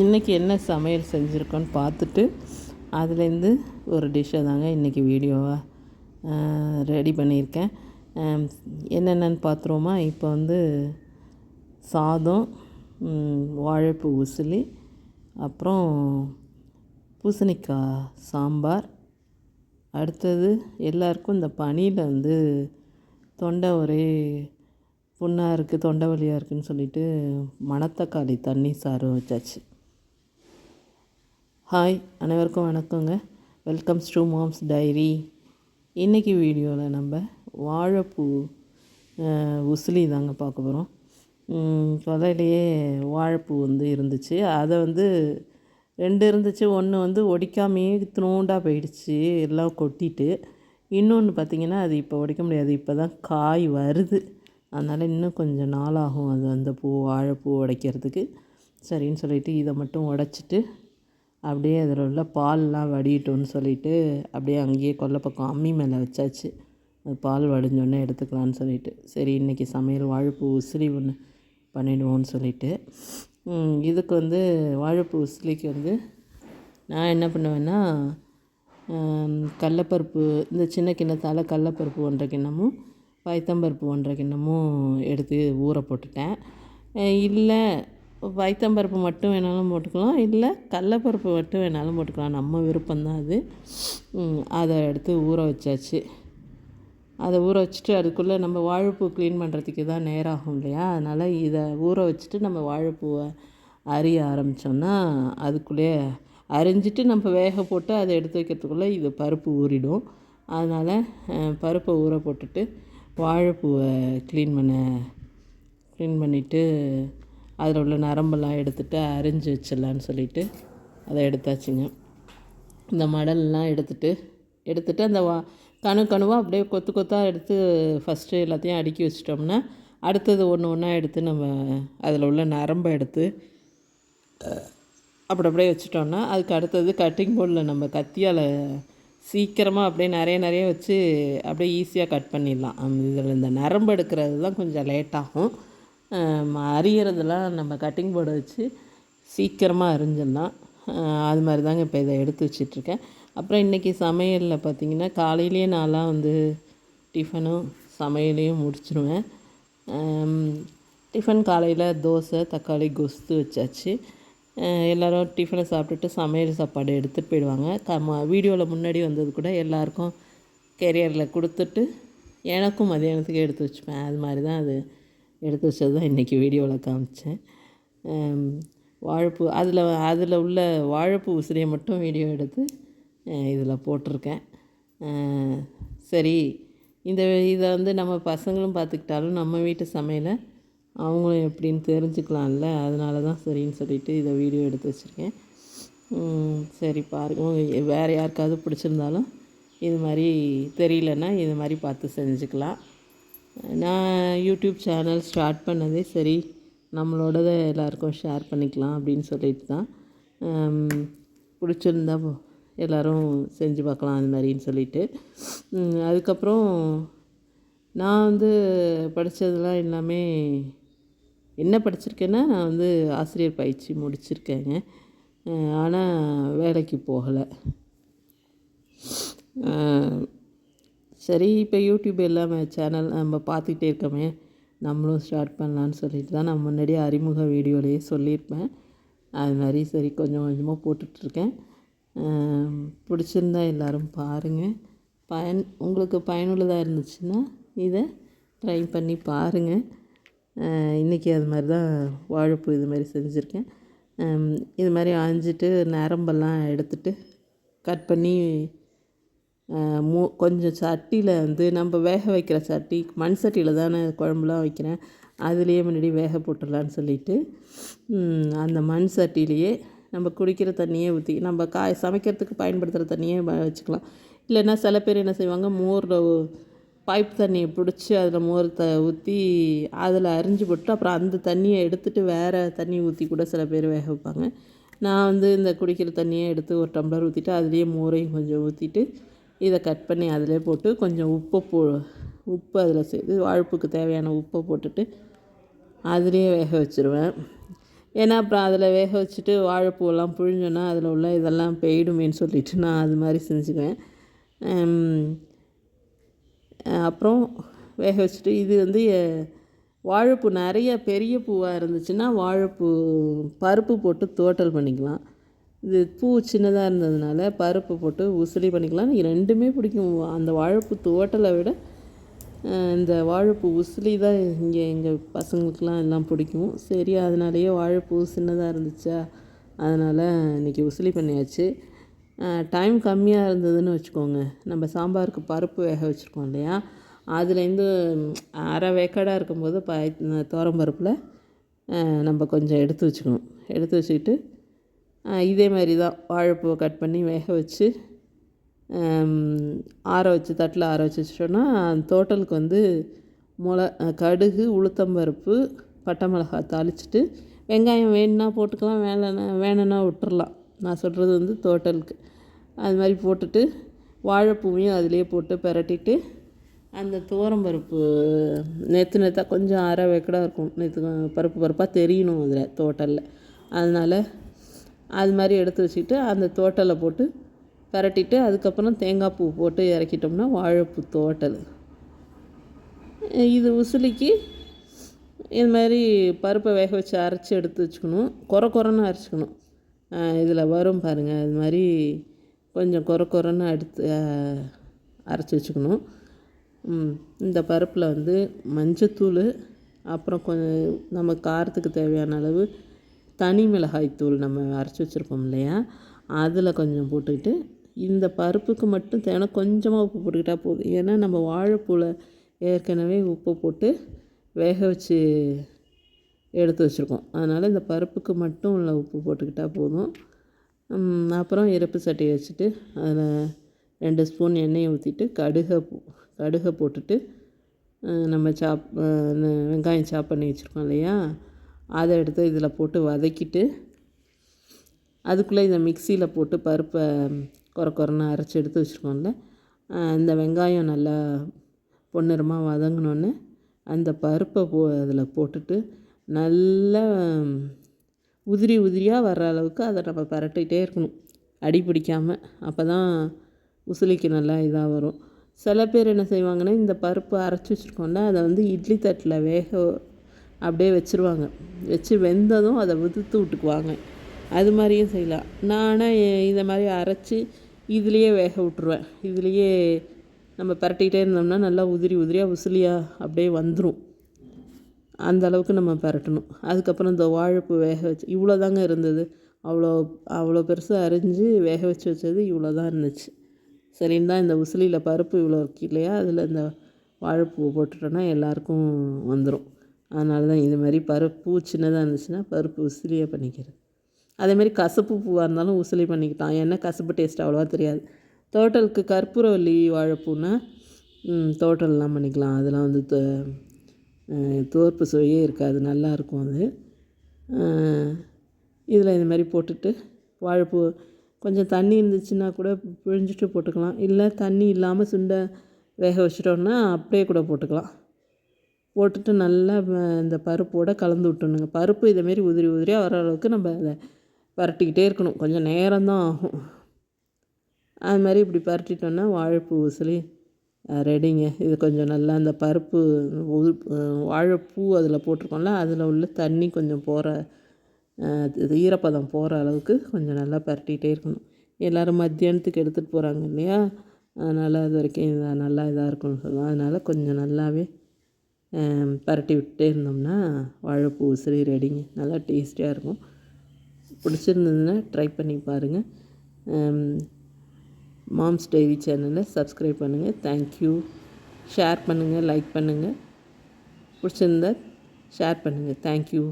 இன்றைக்கி என்ன சமையல் செஞ்சுருக்கோன்னு பார்த்துட்டு அதுலேருந்து ஒரு டிஷ்ஷை தாங்க இன்றைக்கி வீடியோவாக ரெடி பண்ணியிருக்கேன். என்னென்னு பார்த்துருவோமா? இப்போ வந்து சாதம் வாழைப்பூ உசிலி அப்புறம் பூசணிக்காய் சாம்பார் அடுத்தது எல்லாருக்கும் இந்த பனியில் வந்து தொண்டை ஒரே புண்ணாக இருக்குது தொண்டை வலியாக இருக்குன்னு சொல்லிட்டு மணத்தக்காளி தண்ணி சாறு வச்சாச்சு. ஹாய் அனைவருக்கும் வணக்கங்க. வெல்கம்ஸ் டு மாம்ஸ் டைரி இன்றைக்கி வீடியோவில் நம்ம வாழைப்பூ உசிலி தாங்க பார்க்க போகிறோம் கொலையிலேயே வாழைப்பூ வந்து இருந்துச்சு. அதை வந்து ரெண்டு இருந்துச்சு. ஒன்று வந்து ஒடிக்காமையே த்ரோண்டாக போயிடுச்சு. எல்லாம் கொட்டிட்டு. இன்னொன்று பார்த்திங்கன்னா அது இப்போ உடைக்க முடியாது. இப்போ தான் காய் வருது. அதனால் இன்னும் கொஞ்சம் நாளாகும் அது அந்த பூ வாழைப்பூ உடைக்கிறதுக்கு சரின்னு சொல்லிவிட்டு இதை மட்டும் உடச்சிட்டு அப்படியே அதில் உள்ள பால்லாம் வடியட்டும்னு சொல்லிட்டு அப்படியே அங்கேயே கொல்லை பக்கம் அம்மி மேலே வச்சாச்சு. அது பால் வடிஞ்சோடனே எடுத்துக்கலான்னு சொல்லிட்டு. சரி இன்றைக்கி சமையல் வாழைப்பூ உசிலி ஒன்று பண்ணிடுவோம்னு சொல்லிட்டு. இதுக்கு வந்து வாழைப்பூ உசிலிக்கு வந்து நான் என்ன பண்ணுவேன்னா கடலப்பருப்பு இந்த சின்ன கிண்ணத்தால் கடலப்பருப்பு ஒன்றரை கிண்ணமும் பயத்தம்பருப்பு ஒன்றரை கிண்ணமும் எடுத்து ஊற போட்டுட்டேன். இல்லை வைத்தம்பருப்பு மட்டும் வேணாலும் போட்டுக்கலாம். இல்லை கடலப்பருப்பு மட்டும் வேணாலும் போட்டுக்கலாம். நம்ம விருப்பம்தான் அது. அதை எடுத்து ஊற வச்சாச்சு. அதை ஊற வச்சுட்டு அதுக்குள்ளே நம்ம வாழைப்பூ க்ளீன் பண்ணுறதுக்கு தான் நேரம் ஆகும் இல்லையா? அதனால் இதை ஊற வச்சுட்டு நம்ம வாழைப்பூவை அரிய ஆரம்பித்தோம்னா அதுக்குள்ளேயே அரிஞ்சிட்டு நம்ம வேக போட்டு அதை எடுத்து வைக்கிறதுக்குள்ளே இது பருப்பு ஊறிடும். அதனால் பருப்பை ஊற போட்டுட்டு வாழைப்பூவை க்ளீன் பண்ண க்ளீன் பண்ணிவிட்டு அதில் உள்ள நரம்பெல்லாம் எடுத்துகிட்டு அரிஞ்சு வச்சிடலான்னு சொல்லிட்டு அதை எடுத்தாச்சுங்க. இந்த மடல்லாம் எடுத்துட்டு எடுத்துட்டு அந்த வா கணு கணுவாக அப்படியே கொத்து கொத்தாக எடுத்து ஃபஸ்ட்டு எல்லாத்தையும் அடுக்கி வச்சிட்டோம்னா அடுத்தது ஒன்று ஒன்றா எடுத்து நம்ம அதில் உள்ள நரம்பை எடுத்து அப்படி அப்படியே வச்சிட்டோம்னா அதுக்கு அடுத்தது கட்டிங் போர்டில் நம்ம கத்தியால் சீக்கிரமாக அப்படியே நிறைய நிறைய வச்சு அப்படியே ஈஸியாக கட் பண்ணிடலாம். இதில் இந்த நரம்பு எடுக்கிறது தான் கொஞ்சம் லேட் ஆகும். அரியறதெல்லாம் நம்ம கட்டிங் போர்டை வச்சு சீக்கிரமாக அரிஞ்சிடலாம். அது மாதிரி தாங்க இப்போ இதை எடுத்து வச்சிட்ருக்கேன் அப்புறம் இன்றைக்கி சமையலில் பார்த்திங்கன்னா காலையிலேயே நான்லாம் வந்து டிஃபனும் சமையலையும் முடிச்சிடுவேன் டிஃபன் காலையில் தோசை தக்காளி கொஸ்து வச்சாச்சு. எல்லோரும் டிஃபனை சாப்பிட்டுட்டு சமையல் சாப்பாடு எடுத்துகிட்டு போயிடுவாங்க. கம வீடியோவில் முன்னாடி வந்தது கூட எல்லாருக்கும் கெரியரில் கொடுத்துட்டு எனக்கும் மதியானத்துக்கு எடுத்து வச்சுப்பேன். அது மாதிரி தான் அது எடுத்து வச்சது தான் இன்றைக்கி வீடியோவில் காமிச்சேன். வாழைப்பூ அதில் அதில் உள்ள வாழைப்பூ உசிரியை மட்டும் வீடியோ எடுத்து இதில் போட்டிருக்கேன். சரி இந்த இதை வந்து நம்ம பசங்களும் பார்த்துக்கிட்டாலும் நம்ம வீட்டு சமையலை அவங்களும் எப்படின்னு தெரிஞ்சுக்கலாம்ல. அதனால தான் சரின்னு சொல்லிட்டு இதை வீடியோ எடுத்து வச்சுருக்கேன். சரி பாருங்க வேறு யாருக்காவது பிடிச்சிருந்தாலும் இது மாதிரி தெரியலன்னா இது மாதிரி பார்த்து செஞ்சுக்கலாம். நான் யூடியூப் சேனல் ஸ்டார்ட் பண்ணதே சரி நம்மளோடதை எல்லாருக்கும் ஷேர் பண்ணிக்கலாம் அப்படின்னு சொல்லிட்டு தான். பிடிச்சிருந்தா எல்லோரும் செஞ்சு பார்க்கலாம் அது மாதிரின்னு சொல்லிட்டு. அதுக்கப்புறம் நான் வந்து படித்ததெல்லாம் எல்லாமே என்ன படிச்சிருக்கேன்னா நான் வந்து ஆசிரியர் பயிற்சி முடிச்சிருக்கேங்க. ஆனால் வேலைக்கு போகலை. சரி இப்போ யூடியூப் எல்லாமே சேனல் நம்ம பார்த்துக்கிட்டே இருக்கோமே நம்மளும் ஸ்டார்ட் பண்ணலான்னு சொல்லிட்டு தான் நான் முன்னாடியே அறிமுக வீடியோலேயே சொல்லியிருப்பேன். அது மாதிரி சரி கொஞ்சம் கொஞ்சமாக போட்டுட்ருக்கேன். பிடிச்சிருந்தா எல்லோரும் பாருங்கள் பயன் உங்களுக்கு பயனுள்ளதாக இருந்துச்சுன்னா இதை ட்ரை பண்ணி பாருங்கள் இன்றைக்கி அது மாதிரி தான் வாழைப்பூ இது மாதிரி செஞ்சுருக்கேன். இது மாதிரி ஆஞ்சிட்டு நரம்பெல்லாம் எடுத்துட்டு கட் பண்ணி மூ கொஞ்சம் சட்டியில் வந்து நம்ம வேக வைக்கிற சட்டி மண் சட்டியில் தானே குழம்புலாம் வைக்கிறேன். அதுலேயே முன்னாடி வேக போட்டுடலான்னு சொல்லிட்டு அந்த மண் சட்டிலேயே நம்ம குடிக்கிற தண்ணியே ஊற்றி நம்ம காய் சமைக்கிறதுக்கு பயன்படுத்துகிற தண்ணியே வச்சுக்கலாம். இல்லைன்னா சில பேர் என்ன செய்வாங்க மோரில் பைப் தண்ணியை பிடிச்சி அதில் மோர் த ஊற்றி அதில் அரிஞ்சு போட்டு அப்புறம் அந்த தண்ணியை எடுத்துகிட்டு வேறு தண்ணி ஊற்றி கூட சில பேர் வேக வைப்பாங்க. நான் வந்து இந்த குடிக்கிற தண்ணியை எடுத்து ஒரு டம்ளர் ஊற்றிட்டு அதுலேயே மோரையும் கொஞ்சம் ஊற்றிட்டு இதை கட் பண்ணி அதிலே போட்டு கொஞ்சம் உப்பை போ உப்பு அதில் சேர்த்து வாழைப்புக்கு தேவையான உப்பை போட்டுட்டு அதுலேயே வேக வச்சுருவேன். ஏன்னா அப்புறம் அதில் வேக வச்சுட்டு வாழைப்பூவெல்லாம் புழிஞ்சோன்னா அதில் உள்ள இதெல்லாம் போயிடுமேன்னு சொல்லிட்டு நான் அது மாதிரி செஞ்சுக்குவேன். அப்புறம் வேக வச்சுட்டு இது வந்து வாழைப்பூ நிறைய பெரிய பூவாக இருந்துச்சுன்னா வாழைப்பூ பருப்பு போட்டு தோட்டல் பண்ணிக்கலாம். இது பூ சின்னதாக இருந்ததுனால பருப்பு போட்டு உசிலி பண்ணிக்கலாம். ரெண்டுமே பிடிக்கும். அந்த வாழைப்பூ தோட்டலை விட இந்த வாழைப்பூ உசிலி தான் இங்கே எங்கள் பசங்களுக்கெலாம் எல்லாம் பிடிக்கும். சரி அதனாலேயே வாழைப்பூ சின்னதாக இருந்துச்சா? அதனால் இன்றைக்கி உசிலி பண்ணியாச்சு. டைம் கம்மியாக இருந்ததுன்னு வச்சுக்கோங்க. நம்ம சாம்பாருக்கு பருப்பு வேக வச்சுருக்கோம் இல்லையா? அதுலேருந்து அரை வேக்காடாக இருக்கும்போது ப துவரம் பருப்பில் நம்ம கொஞ்சம் எடுத்து வச்சுக்கணும். எடுத்து வச்சுக்கிட்டு இதே மாதிரி தான் வாழைப்பூவை கட் பண்ணி வேக வச்சு ஆற வச்சு தட்டில் ஆற வச்சு வச்சிட்டோன்னா தோட்டலுக்கு வந்து மொள கடுகு உளுத்தம்பருப்பு பட்டை மிளகாய் தாளிச்சிட்டு வெங்காயம் வேணும்னா போட்டுக்கலாம் வேலைன்னா வேணும்னா விட்டுறலாம். நான் சொல்கிறது வந்து தோட்டலுக்கு. அது மாதிரி போட்டுட்டு வாழைப்பூவையும் அதிலே போட்டு பிரட்டிட்டு அந்த துவரம்பருப்பு நேற்று நேற்றா கொஞ்சம் அரை வேக்கடாக இருக்கும். நேற்று பருப்பு பருப்பாக தெரியணும் அதில் தோட்டலில். அதனால் அது மாதிரி எடுத்து வச்சுக்கிட்டு அந்த தோட்டலை போட்டு பிரட்டிட்டு அதுக்கப்புறம் தேங்காய் பூ போட்டு இறக்கிட்டோம்னா வாழைப்பூ தோட்டல். இது உசிலிக்கு இது மாதிரி பருப்பை வேக வச்சு அரைச்சி எடுத்து வச்சுக்கணும். குறை குறைன்னு அரைச்சிக்கணும். இதில் வரும் பாருங்கள் இது மாதிரி கொஞ்சம் குறை குறைன்னு எடுத்து அரைச்சி வச்சுக்கணும். இந்த பருப்பில் வந்து மஞ்சத்தூள் அப்புறம் கொஞ்சம் நம்ம காரத்துக்கு தேவையான அளவு தனி மிளகாய்த்தூள் நம்ம அரைச்சி வச்சுருப்போம் இல்லையா? அதில் கொஞ்சம் போட்டுக்கிட்டு இந்த பருப்புக்கு மட்டும் தேவை கொஞ்சமாக உப்பு போட்டுக்கிட்டால் போதும். ஏன்னா நம்ம வாழைப்பூவில் ஏற்கனவே உப்பு போட்டு வேக வச்சு எடுத்து வச்சுருக்கோம். அதனால் இந்த பருப்புக்கு மட்டும் உள்ள உப்பு போட்டுக்கிட்டால் போதும். அப்புறம் இறப்பு சட்டியை வச்சுட்டு அதில் ரெண்டு ஸ்பூன் எண்ணெயை ஊற்றிட்டு கடுகை கடுகை போட்டுட்டு நம்ம சாப் வெங்காயம் சாப் பண்ணி வச்சுருக்கோம் இல்லையா? அதை எடுத்து இதில் போட்டு வதக்கிட்டு அதுக்குள்ளே இதை மிக்சியில் போட்டு பருப்பை குறை குறைன்னு அரைச்சி எடுத்து வச்சுருக்கோம்ல இந்த வெங்காயம் நல்லா பொன்னிறமாக வதங்கினோன்னே அந்த பருப்பை போ அதில் போட்டுட்டு நல்லா உதிரி உதிரியாக வர்ற அளவுக்கு அதை நம்ம பரட்டிகிட்டே இருக்கணும். அடி பிடிக்காமல் அப்போ தான் உசிலிக்கு நல்லா இதாக வரும். சில பேர் என்ன செய்வாங்கன்னா இந்த பருப்பு அரைச்சி வச்சுருக்கோம்ல அதை வந்து இட்லி தட்டில் வேக அப்படியே வச்சுருவாங்க. வச்சு வெந்ததும் அதை உதுத்து விட்டுக்குவாங்க. அது மாதிரியும் செய்யலாம். நான் ஆனால் இதை மாதிரி அரைச்சி இதுலேயே வேக விட்ருவேன் இதுலேயே நம்ம பரட்டிக்கிட்டே இருந்தோம்னா நல்லா உதிரி உதிரியாக உசிலியாக அப்படியே வந்துடும் அந்த அளவுக்கு நம்ம பரட்டணும். அதுக்கப்புறம் இந்த வாழைப்பூ வேக வச்சு இவ்வளோ தாங்க இருந்தது. அவ்வளோ அவ்வளோ பெருசு அரிஞ்சு வேக வச்சு வச்சது இவ்வளோ தான் இருந்துச்சு. சரின்னு தான் இந்த உசிலியில் பருப்பு இவ்வளோ இருக்கு இல்லையா? அதில் இந்த வாழைப்பூ போட்டுட்டோன்னா எல்லாருக்கும் வந்துடும் அதனால தான் இது மாதிரி பருப்பு சின்னதாக இருந்துச்சுன்னா பருப்பு உசிலியாக பண்ணிக்கிறது. அதேமாரி கசப்பு பூவாக இருந்தாலும் உசிலி பண்ணிக்கிட்டான் ஏன்னா கசப்பு டேஸ்ட் அவ்வளோவா தெரியாது. தோட்டலுக்கு கற்பூரவல்லி வாழைப்பூனா தோட்டல்லாம் பண்ணிக்கலாம். அதெல்லாம் வந்து தோ- தோற்பு சுவையே இருக்காது. நல்லாயிருக்கும் அது. இதில் இது மாதிரி போட்டுட்டு வாழைப்பூ கொஞ்சம் தண்ணி இருந்துச்சுன்னா கூட பிழிஞ்சிட்டு போட்டுக்கலாம். இல்லை தண்ணி இல்லாமல் சுண்டை வேக வச்சிட்டோம்னா அப்படியே கூட போட்டுக்கலாம். போட்டுட்டு நல்லா இந்த பருப்போடு கலந்து விட்டுணுங்க. பருப்பு இதேமாரி உதிரி உதிரியாக வர அளவுக்கு நம்ம அதை பரட்டிக்கிட்டே இருக்கணும். கொஞ்சம் நேரம்தான் ஆகும். அது மாதிரி இப்படி பரட்டிட்டோன்னா வாழைப்பூ உசிலி ரெடிங்க. இது கொஞ்சம் நல்லா அந்த பருப்பு வாழைப்பூ அதில் போட்டிருக்கோம்ல அதில் உள்ள தண்ணி கொஞ்சம் போகிற இது ஈரப்பதம் போகிற அளவுக்கு கொஞ்சம் நல்லா பரட்டிகிட்டே இருக்கணும். எல்லோரும் மத்தியானத்துக்கு எடுத்துகிட்டு போகிறாங்க இல்லையா? அதனால் அது வரைக்கும் இதாக நல்லா இதாக இருக்கும்னு சொல்லுவோம் அதனால் கொஞ்சம் நல்லாவே பரட்டி விட்டே இருந்தோம்னா வாழைப்பூ உசிரி ரெடிங்க நல்லா டேஸ்டியாக இருக்கும் பிடிச்சிருந்ததுன்னா ட்ரை பண்ணி பாருங்கள் மாம்ஸ் டைரி சேனலை சப்ஸ்கிரைப் பண்ணுங்கள் தேங்க்யூ ஷேர் பண்ணுங்கள் லைக் பண்ணுங்கள் பிடிச்சிருந்தா ஷேர் பண்ணுங்கள் தேங்க்யூ